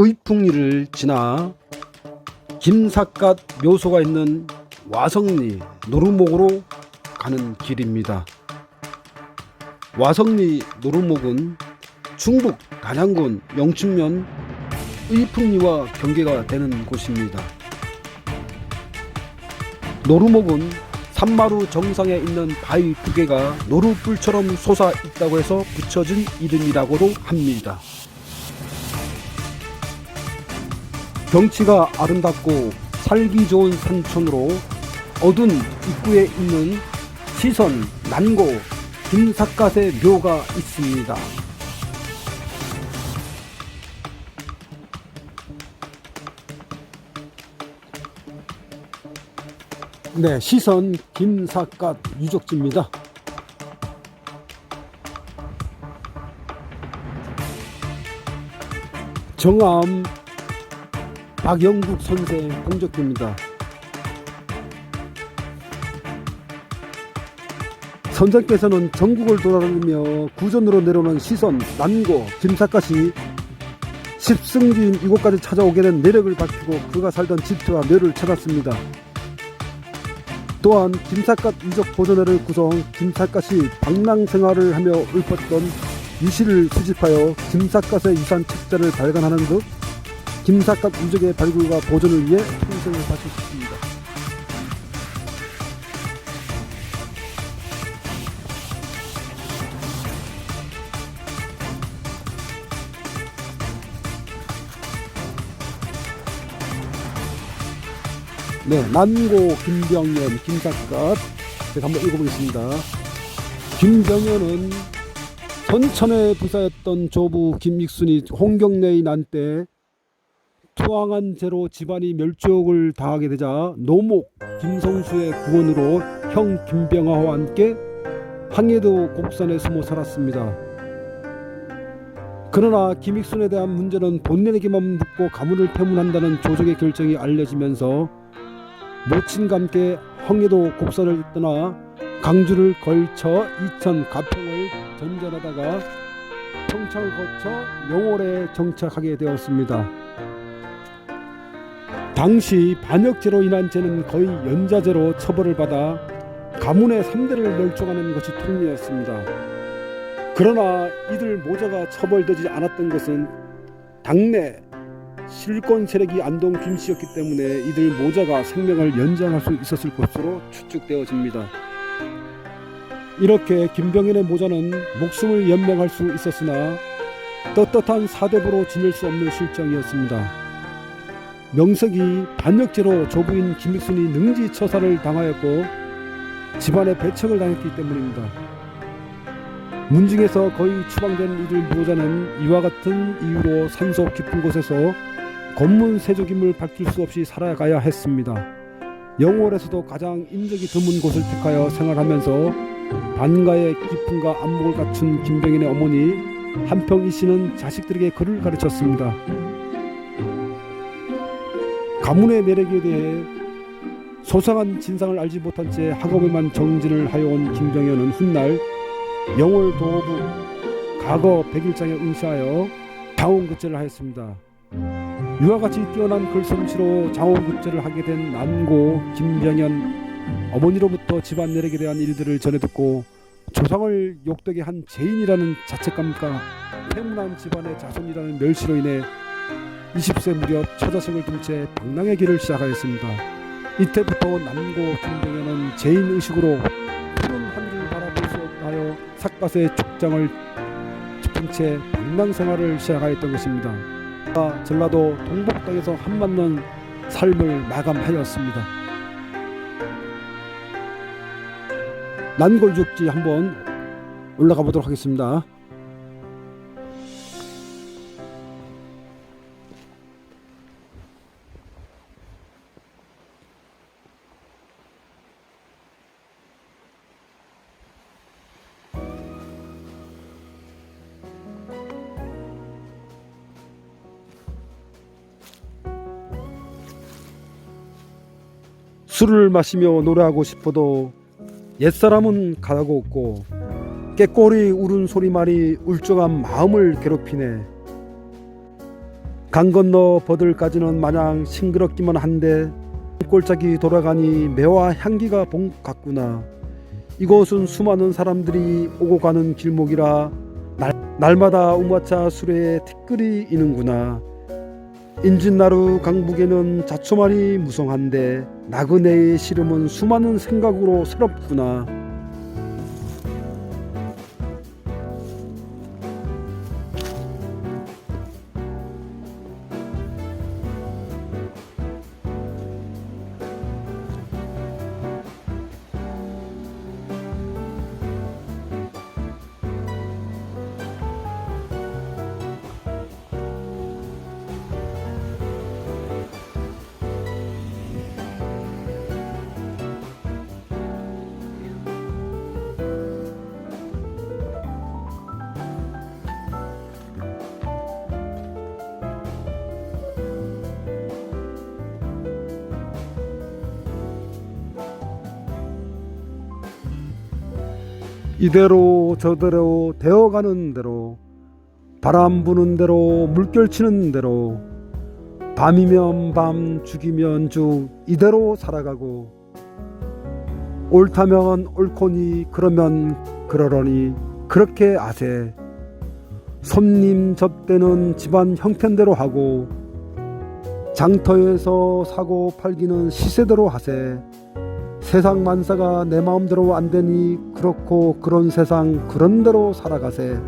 의풍리를 지나 김삿갓 묘소가 있는 와성리 노루목으로 가는 길입니다. 와성리 노루목은 충북 단양군 영춘면 의풍리와 경계가 되는 곳입니다. 노루목은 산마루 정상에 있는 바위 두 개가 노루뿔처럼 솟아 있다고 해서 붙여진 이름이라고도 합니다. 경치가 아름답고 살기 좋은 산촌으로 어둔 입구에 있는 시선 난고 김삿갓의 묘가 있습니다. 네, 시선 김삿갓 유적지입니다. 정암 박영국 선생 공적입니다. 선생께서는 전국을 돌아다니며 구전으로 내려오는 시선, 난고, 김삿갓이 십승지인 이곳까지 찾아오게 된 내력을 밝히고 그가 살던 집터와 묘를 찾았습니다. 또한 김삿갓 유적 보존회를 구성 김삿갓이 방랑 생활을 하며 읊었던 유시를 수집하여 김삿갓의 유산 책자를 발간하는 등 김삿갓 유적의 발굴과 보존을 위해 평생을 바치셨습니다. 네, 난고 김병연 김삿갓 제가 한번 읽어보겠습니다. 김병연은 선천의 부사였던 조부 김익순이 홍경래의 난때 투항한 죄로 집안이 멸족을 당하게 되자 노목 김성수의 구원으로 형 김병하와 함께 항해도 곡산에 숨어 살았습니다. 그러나 김익순에 대한 문제는 본인에게만 묻고 가문을 폐문한다는 조정의 결정이 알려지면서 모친과 함께 황해도 곡선을 떠나 강주를 걸쳐 이천 가평을 전전하다가 평창을 거쳐 영월에 정착하게 되었습니다. 당시 반역죄로 인한 죄는 거의 연자죄로 처벌을 받아 가문의 3대를 멸종하는 것이 통리였습니다. 그러나 이들 모자가 처벌되지 않았던 것은 당내 실권 세력이 안동 김씨였기 때문에 이들 모자가 생명을 연장할 수 있었을 것으로 추측되어집니다. 이렇게 김병현의 모자는 목숨을 연명할 수 있었으나 떳떳한 사대부로 지낼 수 없는 실정이었습니다. 명석이 반역죄로 조부인 김익순이 능지 처사를 당하였고 집안에 배척을 당했기 때문입니다. 문중에서 거의 추방된 이들 모자는 이와 같은 이유로 산소 깊은 곳에서 검문 세족임을 밝힐 수 없이 살아가야 했습니다. 영월에서도 가장 인적이 드문 곳을 택하여 생활하면서 반가의 기쁨과 안목을 갖춘 김병인의 어머니 한평이 씨는 자식들에게 글을 가르쳤습니다. 가문의 매력에 대해 소상한 진상을 알지 못한 채 학업에만 정진을 하여 온 김병현은 훗날 영월 도부 과거 백일장에 응시하여 장원급제를 하였습니다. 이와 같이 뛰어난 글솜씨로 장원급제를 하게 된 난고 김병현 어머니로부터 집안 내력에 대한 일들을 전해 듣고 조상을 욕되게 한 죄인이라는 자책감과 폐문한 집안의 자손이라는 멸시로 인해 20세 무렵 처자식을 둔 채 방랑의 길을 시작하였습니다. 이때부터 남고 김병현은 죄인 의식으로 푸른 하늘을 바라볼 수 없다 하여 삿갓의 족장을 짚은 채 방랑 생활을 시작하였던 것입니다. 아, 전라도 동북 땅에서 한맞는 삶을 마감하였습니다. 난골죽지 한번 올라가 보도록 하겠습니다. 술을 마시며 노래하고 싶어도 옛사람은 가다고 없고 깨꼬리 울은 소리만이 울적한 마음을 괴롭히네. 강 건너 버들까지는 마냥 싱그럽기만 한데 꼴짝이 돌아가니 매와 향기가 봉 같구나. 이곳은 수많은 사람들이 오고 가는 길목이라 날, 날마다 우마차 수레에 티끌이 이는구나. 인진나루 강북에는 자초만이 무성한데 나그네의 시름은 수많은 생각으로 새롭구나. 이대로 저대로 되어가는 대로 바람 부는 대로 물결 치는 대로 밤이면 밤 죽이면 죽 이대로 살아가고 옳다면 옳거니 그러면 그러려니 그렇게 아세. 손님 접대는 집안 형편대로 하고 장터에서 사고 팔기는 시세대로 하세 세상 만사가 내 마음대로 안 되니 그렇고 그런 세상 그런 대로 살아가세.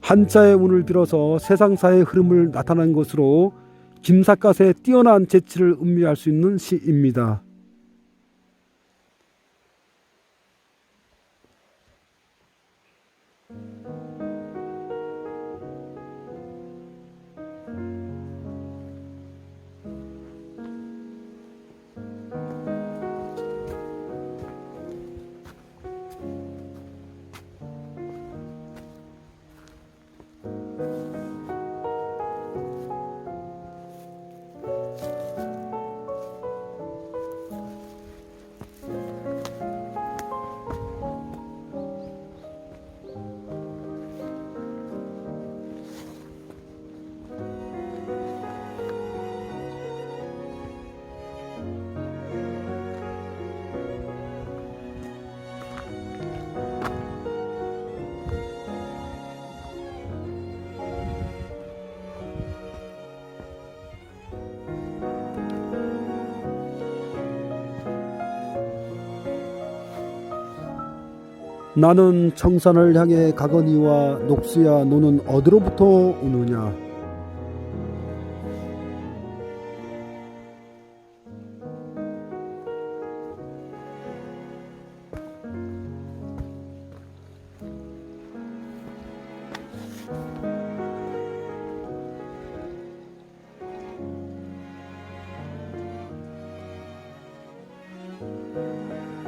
한자의 운을 빌어서 세상사의 흐름을 나타낸 것으로 김삿갓의 뛰어난 재치를 음미할 수 있는 시입니다. 나는 청산을 향해 가거니와 녹수야 너는 어디로부터 오느냐?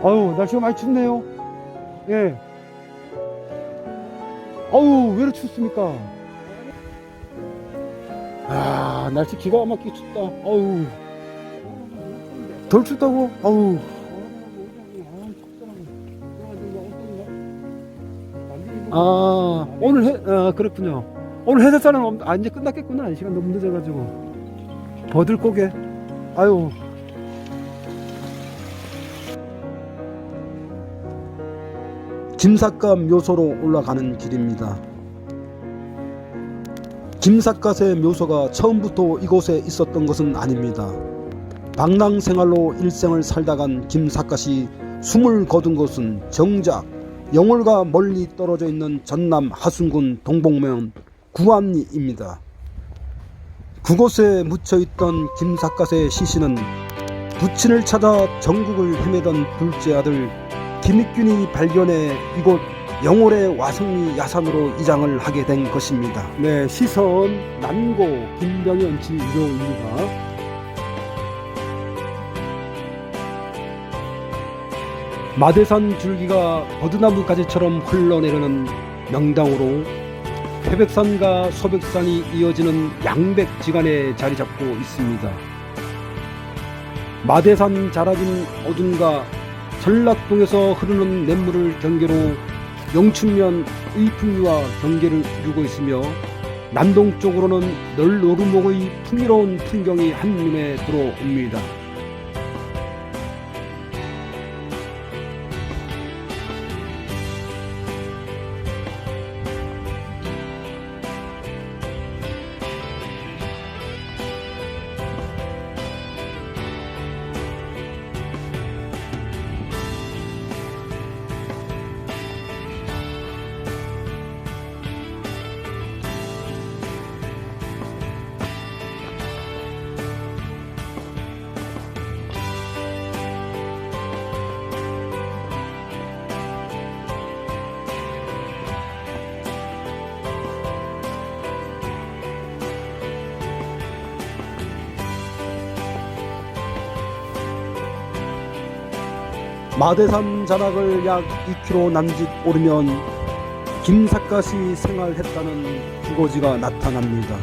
아유 날씨가 많이 춥네요 예. 어우 왜 이렇게 춥습니까? 아 날씨 기가 막히게 춥다. 어우 덜 춥다고? 어우 아 오늘 해 아, 그렇군요. 오늘 해설사는 없, 아 이제 끝났겠구나. 이 시간 너무 늦어가지고 버들고개. 아유 김삿갓 묘소로 올라가는 길입니다. 김삿갓의 묘소가 처음부터 이곳에 있었던 것은 아닙니다. 방랑 생활로 일생을 살다간 김삿갓이 숨을 거둔 곳은 정작 영월과 멀리 떨어져 있는 전남 하순군 동봉면 구암리입니다. 그곳에 묻혀 있던 김삿갓의 시신은 부친을 찾아 전국을 헤매던 둘째 아들 김익균이 발견해 이곳 영월의 와성리 야산으로 이장을 하게 된 것입니다. 네, 시선 남고 김병현 지료입니다. 마대산 줄기가 버드나무 가지처럼 흘러내리는 명당으로 태백산과 소백산이 이어지는 양백지간에 자리 잡고 있습니다. 마대산 자라진 어둠과 전락동에서 흐르는 냇물을 경계로 영춘면 의풍리와 경계를 이루고 있으며 남동쪽으로는 널노루목의 풍요로운 풍경이 한눈에 들어옵니다. 마대산 자락을 약 2km 남짓 오르면 김삿갓이 생활했다는 주거지가 나타납니다.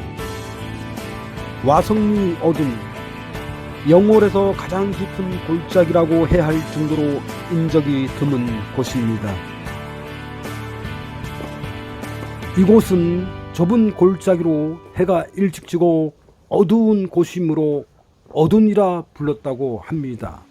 와성리 어둠, 영월에서 가장 깊은 골짜기라고 해야 할 정도로 인적이 드문 곳입니다. 이곳은 좁은 골짜기로 해가 일찍 지고 어두운 곳이므로 어둠이라 불렀다고 합니다.